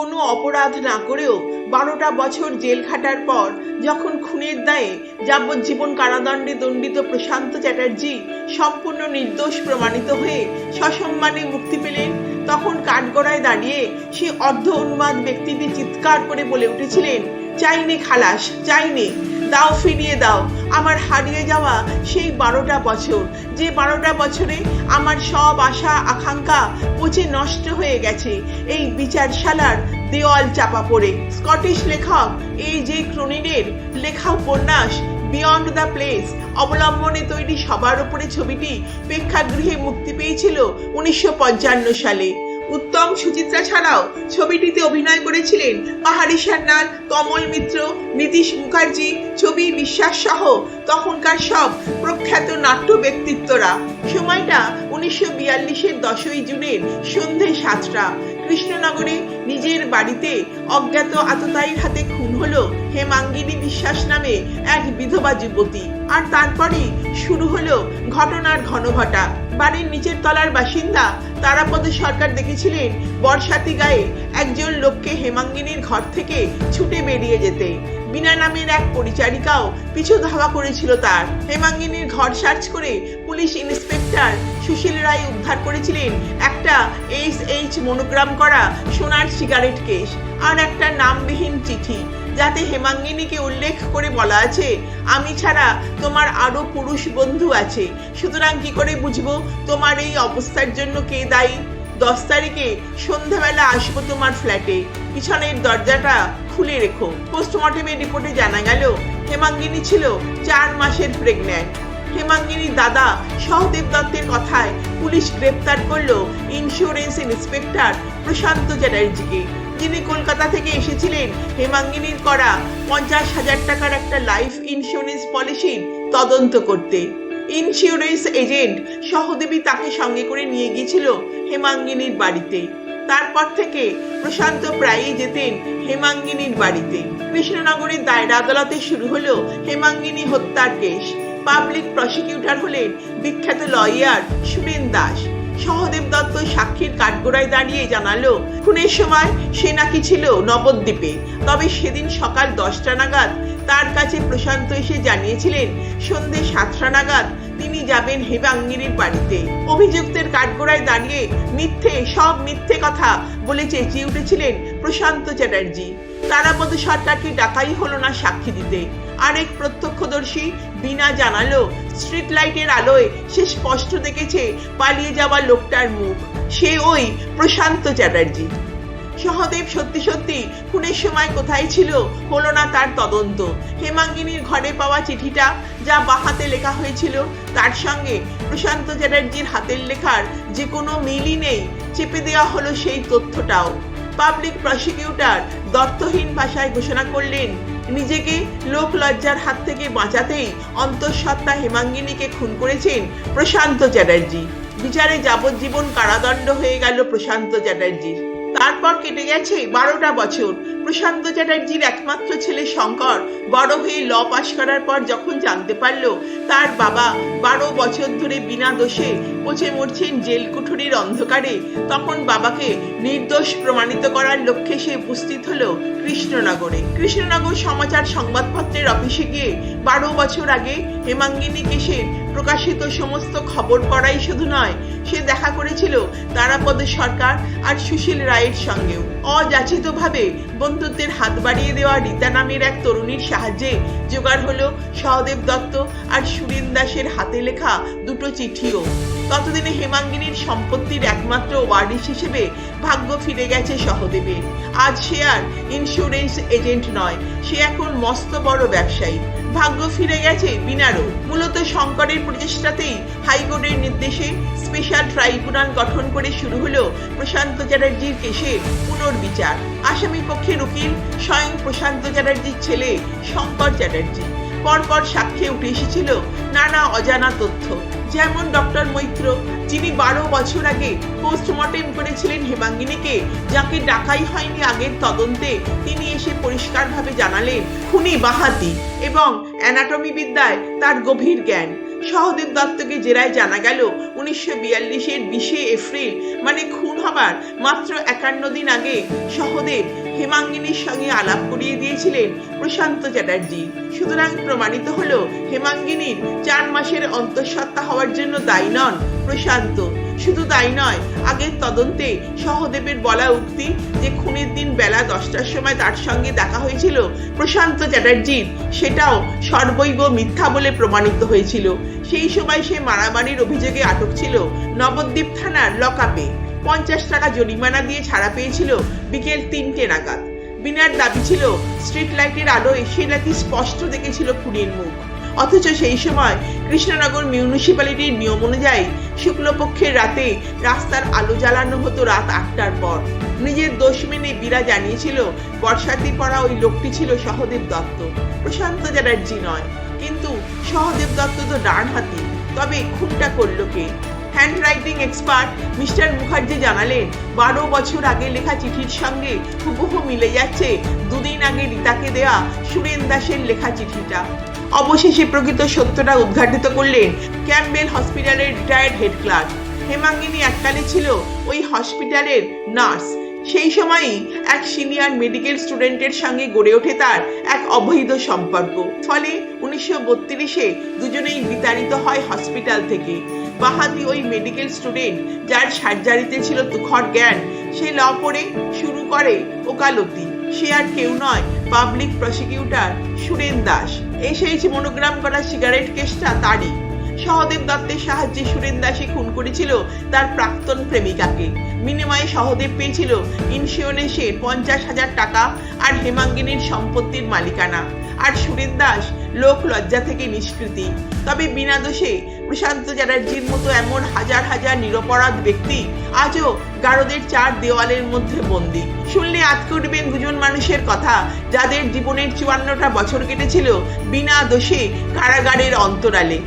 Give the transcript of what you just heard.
কোনো অপরাধ না করেও বারোটা বছর জেল খাটার পর যখন খুনের দায়ে যাবজ্জীবন কারাদণ্ডে দণ্ডিত প্রশান্ত চ্যাটার্জি সম্পূর্ণ নির্দোষ প্রমাণিত হয়ে সসম্মানে মুক্তি পেলেন, তখন কাঠগড়ায় দাঁড়িয়ে সে অর্ধ উন্মাদ ব্যক্তিটি চিৎকার করে বলে উঠেছিলেন চাইনে খালাস চাইনে দাও, ফিরিয়ে দাও। আমার হারিয়ে যাওয়া সেই বারোটা বছর। যে বারোটা বছরে আমার সব আশা, আকাঙ্ক্ষা পচে নষ্ট হয়ে গেছে। এই বিচারশালার দেওয়াল চাপা পড়ে। স্কটিশ লেখক এই যে ক্রোনিডের লেখা উপন্যাস বিয়ন্ড দ্য প্লেস অবলম্বনে তৈরি সবার উপরে ছবিটি প্রেক্ষাগৃহে মুক্তি পেয়েছিল উনিশশো পঞ্চান্ন সালে। উত্তম সুচিত্রা ছাড়াও ছবিটিতে অভিনয় করেছিলেন পাহাড়ি সান্যাল, কমল মিত্র, নীতিশ মুখার্জি, ছবি বিশ্বাস সহ তখনকার সব প্রখ্যাত নাট্য ব্যক্তিত্বরা। সময়টা উনিশশো বিয়াল্লিশের দশই জুনের সন্ধে সাতটা। কৃষ্ণনগরে নিজের বাড়িতে অজ্ঞাত আততায়ীর হাতে খুন হলো হেমাঙ্গিনী বিশ্বাস নামে এক বিধবা যুবতী। আর তারপরে শুরু হলো ঘটনার ঘনঘটা। বাড়ির নিচের তলার বাসিন্দা তারাপদ সরকার দেখেছিলেন বর্ষাতি গায়ে একজন লোককে হেমাঙ্গিনীর ঘর থেকে ছুটে বেরিয়ে যেতে। বিনা নামের এক পরিচারিকাও পিছু ধাওয়া করেছিল তার। হেমাঙ্গিনীর ঘর সার্চ করে পুলিশ ইন্সপেক্টর সুশীল রায় উদ্ধার করেছিলেন একটা এইচ এইচ মনোগ্রাম করা সোনার সিগারেট কেস আর একটা নামবিহীন চিঠি, যাতে হেমাঙ্গিনীকে উল্লেখ করে বলা আছে, আমি ছাড়া তোমার আরও পুরুষ বন্ধু আছে। সুতরাং কি করে বুঝব তোমার এই অবস্থার জন্য কে দায়ী? দশ তারিখে সন্ধ্যাবেলা আসব তোমার ফ্ল্যাটে। পিছনের দরজাটা খুলে রেখো। পোস্টমর্টমের রিপোর্টে জানা গেল, হেমাঙ্গিনী ছিল চার মাসের প্রেগন্যান্ট হেমাঙ্গিনীর দাদা সহদেব দত্তের কথায় পুলিশ গ্রেপ্তার করল ইন্স্যুরেন্স ইন্সপেক্টর প্রশান্ত চ্যাটার্জিকে। যিনি কলকাতা থেকে এসেছিলেন, হেমাঙ্গিনীর করা পঞ্চাশ হাজার টাকার একটা লাইফ ইন্স্যুরেন্স পলিসির তদন্ত করতে। ইন্স্যুরেন্স এজেন্ট সহদেবী তাকে সঙ্গে করে নিয়ে গিয়েছিল হেমাঙ্গিনীর বাড়িতে। তারপর থেকে প্রশান্ত প্রায়ই যেতেন হেমাঙ্গিনীর বাড়িতে। কৃষ্ণনগরের দায়রা আদালতে শুরু হলো হেমাঙ্গিনী হত্যার কেস। পাবলিক প্রসিকিউটর হলেন বিখ্যাত লয়ার সুরেন দাস। সহদেব দত্ত সাক্ষীর কাঠগোড়ায় দাঁড়িয়ে জানালো, খুনের সময় সে নাকি ছিল নবদ্বীপে। তবে সেদিন সকাল দশটা নাগাদ তার কাছে প্রশান্ত এসে জানিয়েছিলেন, সন্ধে সাতটা নাগাদ তিনি যাবেন হেমাঙ্গিনীর বাড়িতে। অভিযুক্তের কাঠগোড়ায় দাঁড়িয়ে মিথ্যে, সব মিথ্যে কথা বলে চেঁচিয়ে উঠেছিলেন প্রশান্ত চ্যাটার্জি। তারাপদ সরকারকে ডাকাই হলো না সাক্ষী দিতে। আরেক প্রত্যক্ষদর্শী বিনা জানালো স্ট্রিট লাইটের আলোয় সে স্পষ্ট দেখেছে, পালিয়ে যাওয়া লোকটার মুখ। সে ওই প্রশান্ত চ্যাটার্জি। সহদেব সত্যি সত্যি খুনের সময় কোথায় ছিল হলো না তার তদন্ত। হেমাঙ্গিনীর ঘরে পাওয়া চিঠিটা যা বাহাতে লেখা হয়েছিল, তার সঙ্গে প্রশান্ত চ্যাটার্জির হাতের লেখার যে কোনো মিলই নেই, চেপে দেওয়া হলো সেই তথ্যটাও। পাবলিক প্রসিকিউটর দর্থহীন ভাষায় ঘোষণা করলেন নিজেকে লোক লজ্জার হাত থেকে বাঁচাতেই অন্তঃসত্ত্বা হেমাঙ্গিনীকে খুন করেছেন প্রশান্ত চ্যাটার্জি। বিচারে যাবজ্জীবন কারাদণ্ড হয়ে গেল প্রশান্ত চ্যাটার্জির। তারপর কেটে গেছে বারোটা বছর। প্রশান্ত চ্যাটার্জির একমাত্র ছেলে শঙ্কর বড় হয়ে ল পাশ করার পর যখন জানতে পারল তার বাবা বারো বছর ধরে বিনা দোষে পচে মরছেন জেল কুঠুরির অন্ধকারে, তখন বাবাকে নির্দোষ প্রমাণিত করার লক্ষ্যে সে উপস্থিত হলো কৃষ্ণনগরে। কৃষ্ণনগর সমাচার সংবাদপত্রের অফিসে গিয়ে বারো বছর আগে হেমাঙ্গিনী কেসের প্রকাশিত সমস্ত খবর পড়াই শুধু নয়, সে দেখা করেছিল তারাপদ সরকার আর সুশীল রায়ের সঙ্গেও। অযাচিতভাবে বন্ধুত্বের হাত বাড়িয়ে দেওয়া রীতা নামের এক তরুণীর সাহায্যে জোগাড় হলো সহদেব দত্ত আর সুরেন দাসের হাতে লেখা দুটো চিঠিও। ততদিনে হেমাঙ্গিনীর সম্পত্তির একমাত্র ওয়ারিশ হিসেবে ভাগ্য ফিরে গেছে সহদেবের। আজ সে আর ইন্স্যুরেন্স এজেন্ট নয়, সে এখন মস্ত বড় ব্যবসায়ী। ভাগ্য ফিরে গেছে বিনারও। মূলত শঙ্করের প্রচেষ্টাতেই হাইকোর্টের নির্দেশে স্পেশাল ট্রাইব্যুনাল গঠন করে শুরু হলো প্রশান্ত চ্যাটার্জির কেসে পুনর্বিচার। আসামি পক্ষের উকিল স্বয়ং প্রশান্ত চ্যাটার্জির ছেলে শঙ্কর চ্যাটার্জি। পরপর সাক্ষ্যে উঠে এসেছিল নানা অজানা তথ্য, যেমন ডক্টর মৈত্র যিনি বারো বছর আগে পোস্টমর্টেম করেছিলেন হেমাঙ্গিনীকে, যাকে ডাকাই হয়নি আগের তদন্তে। তিনি এসে পরিষ্কারভাবে জানালেন, খুনি বাহাতি এবং অ্যানাটমি বিদ্যায় তার গভীর জ্ঞান। সহদেব দত্তকে জেরায় জানা গেল, উনিশশো বিয়াল্লিশের বিশে এপ্রিল মানে খুন হবার মাত্র একান্ন দিন আগে সহদেব হেমাঙ্গিনীর সঙ্গে আলাপ করিয়ে দিয়েছিলেন প্রশান্ত চ্যাটার্জি। সুতরাং প্রমাণিত হলো, হেমাঙ্গিনীর চার মাসের অন্তঃসত্ত্বা হওয়ার জন্য দায়ী নন প্রশান্ত। শুধু তাই নয়, আগের তদন্তে সহদেবের বলা উক্তি যে খুনের দিন বেলা দশটার সময় তার সঙ্গে দেখা হয়েছিল প্রশান্ত চ্যাটার্জির, সেটাও সর্বৈব মিথ্যা বলে প্রমাণিত হয়েছিল। সেই সময় সে মারামারির অভিযোগে আটক ছিল নবদ্বীপ থানার লকআপে পঞ্চাশ টাকা জরিমানা দিয়ে ছাড়া পেয়েছিল বিকেল তিনটে নাগাদ। বিনার দাবি ছিল স্ট্রিট লাইটের আলোয় সে নাকি স্পষ্ট দেখেছিল খুনির মুখ। অথচ সেই সময় কৃষ্ণনগর মিউনিসিপ্যালিটির নিয়ম অনুযায়ী শুক্লপক্ষের রাতে রাস্তার আলো জ্বালানো হতো রাত আটটার পর। নিজের দোষ মেনে বীরা জানিয়েছিল, বর্ষাতি পড়া ওই লোকটি ছিল সহদেব দত্ত। প্রশান্ত চ্যাটার্জি নয়, কিন্তু সহদেব দত্ত তো ডান হাতি তবে খুনটা করল কে? Handwriting expert mister Mukherjee জানালেন, বারো বছর আগে লেখা চিঠির সঙ্গে হুবহু মিলে যাচ্ছে। দুদিন আগে রীতাকে দেয়া সুরেন দাসের লেখা চিঠিটা। অবশেষে প্রকৃত সত্যটা উদ্ঘাটিত করলেন ক্যাম্পবেল হসপিটালের রিটায়ার্ড হেড ক্লার্ক হেমাঙ্গিনী এককালে ছিল ওই হসপিটালের নার্স। সেই সময়ই এক সিনিয়র মেডিকেল স্টুডেন্টের সঙ্গে গড়ে ওঠে তার এক অবৈধ সম্পর্ক। ফলে উনিশশো বত্রিশে দুজনেই বিতাড়িত হয় হসপিটাল থেকে। বাহাতি ওই মেডিকেল স্টুডেন্ট যার সার্জারিতে ছিল তুখর জ্ঞান, সে ল পড়ে শুরু করে ওকালতি। সে আর কেউ নয় পাবলিক প্রসিকিউটর সুরেন দাস। এসে মনোগ্রাম করা সিগারেট কেসটা তারই সহদেব দত্তের সাহায্যে সুরেন দাসী খুন করেছিল তার প্রাক্তন প্রেমিকাকে। বিনিময়ে সহদেব পেয়েছিল ইন্স্যুরেন্সে পঞ্চাশ হাজার টাকা আর হেমাঙ্গিনীর সম্পত্তির মালিকানা। আর সুরেন দাস লোক লজ্জা থেকে নিষ্কৃতি। তবে বিনা দোষে প্রশান্ত চ্যাটার্জির মতো এমন হাজার হাজার নিরপরাধ ব্যক্তি আজও গারদের চার দেওয়ালের মধ্যে বন্দী। শুনলে আতকে উঠবেন দুজন মানুষের কথা, যাদের জীবনের চুয়ান্নটা বছর কেটেছিল বিনা দোষে কারাগারের অন্তরালে।